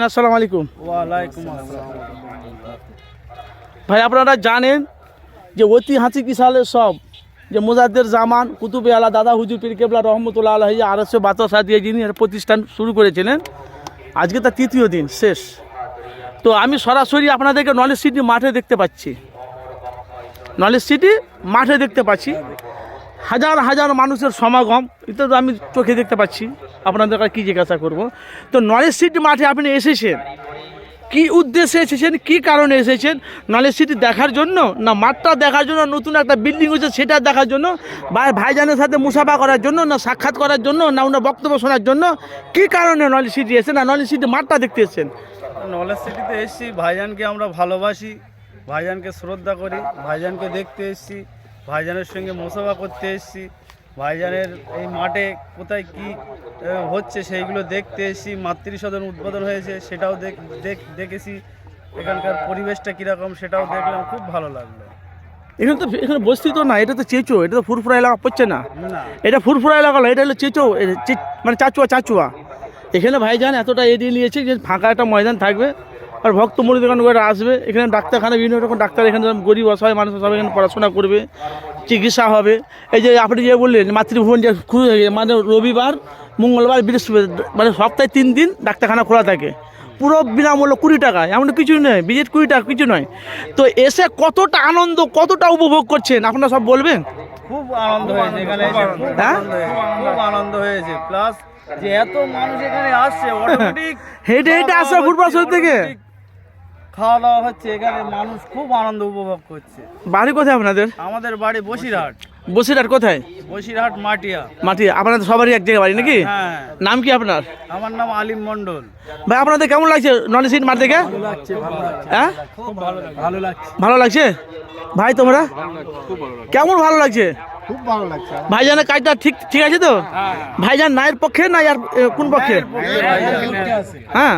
আসসালামু আলাইকুম। ওয়ালাইকুম আসসালাম। ভাই আপনারা জানেন যে ঐতিহাসিক সালের সব যে মুজাদ্দের জামান কুতুবে আলা দাদা হুজুর পীর কেবলা রহমতুল্লাহ আলহী আড়াইশো বাতাসা দিয়ে যিনি প্রতিষ্ঠান শুরু করেছিলেন আজকে তার তৃতীয় দিন শেষ। তো আমি সরাসরি আপনাদেরকে নলেজ সিটি মাঠে দেখতে পাচ্ছি। নলেজ সিটি মাঠে দেখতে পাচ্ছি। হাজার হাজার মানুষের সমাগম। এটা তো আমি চোখে দেখতে পাচ্ছি। আপনাদের কাছে কী জিজ্ঞাসা করব? তো নলেজ সিটি মাঠে আপনি এসেছেন। কি উদ্দেশ্যে এসেছেন? কি কারণে এসেছেন? নলেজ সিটি দেখার জন্য না মাঠটা দেখার জন্য, নতুন একটা বিল্ডিং হয়েছে সেটা দেখার জন্য, বা ভাইজানের সাথে মুসাফা করার জন্য, না সাক্ষাৎ করার জন্য, না ওনার বক্তব্য শোনার জন্য, কি কারণে নলেজ সিটি এসেছেন না নলেজ সিটি মাঠটা দেখতে এসেছেন? নলেজ সিটিতে এসেছি, ভাইজানকে আমরা ভালোবাসি, ভাইজানকে শ্রদ্ধা করি, ভাইজানকে দেখতে এসেছি। ভাইজানের সঙ্গে মোসাফা করতে এসেছি। ভাইজানের এই মাঠে কোথায় কি হচ্ছে সেইগুলো দেখতে এসেছি। মাতৃসদন উদ্বোধন হয়েছে সেটাও দেখ দেখ- দেখেছি। এখানকার পরিবেশটা কীরকম সেটাও দেখলাম খুব ভালো লাগল। এখানে তো এখানে বস্তি তো না এটা তো চেঁচো এটা তো ফুরফুরা এলাকা পড়ছে না। না। এটা ফুরফুরা এলাকা এটা হলো চেঁচো মানে চাচুয়া চাচুয়া। এখানে ভাইজান এতটা এড়িয়ে নিয়েছে যে ফাঁকা একটা ময়দান থাকবে আর ভক্ত মুড়িদোকান করে আসবে। এখানে ডাক্তারখানা বিভিন্ন রকম ডাক্তার এখানে যেমন গরিব অসহায় মানুষ সব এখানে পড়াশোনা করবে চিকিৎসা হবে। এই যে আপনি যে বললেন মাতৃভুবন যে খুলে মানে রবিবার মঙ্গলবার বৃহস্পতি মানে সপ্তাহে তিন দিন ডাক্তারখানা খোলা থাকে। পুরো বিনামূল্য কুড়ি টাকায় এমন কিছুই নয় বিজেট কুড়ি টাকা কিছু নয়। তো এসে কতটা আনন্দ কতটা উপভোগ করছেন? আপনারা সব বলবেন? খুব আনন্দ হয়েছে এখানে হ্যাঁ? আনন্দ খুব আনন্দ হয়েছে প্লাস যে এত মানুষ এখানে আসছে অটোমেটিক হেঁটে হেঁটে আসছে ফুটবল থেকে। খাওয়া দাওয়া হচ্ছে এখানে মানুষ খুব আনন্দ উপভোগ করছে। বাড়ি কোথায় আপনাদের? আমাদের বাড়ি বসিরহাট। বসিরহাট কোথায়? বসিরহাট মাটিয়া। মাটি আপনাদের সবারই এক জায়গায় বাড়ি নাকি? হ্যাঁ নাম কি আপনার? আমার নাম আলিম মন্ডল ভাই আপনাদের কেমন লাগছে নন সিট মাঠ থেকে হ্যাঁ? খুব ভালো ভালো লাগছে। ভালো লাগছে? ভাই তোমরা? কেমন ভালো লাগছে? খুব ভালো লাগছে। ভাইজানের কাজটা ঠিক ঠিক আছে তো? ভাইজান নায়ের পক্ষে না আর কোন পক্ষে? হ্যাঁ।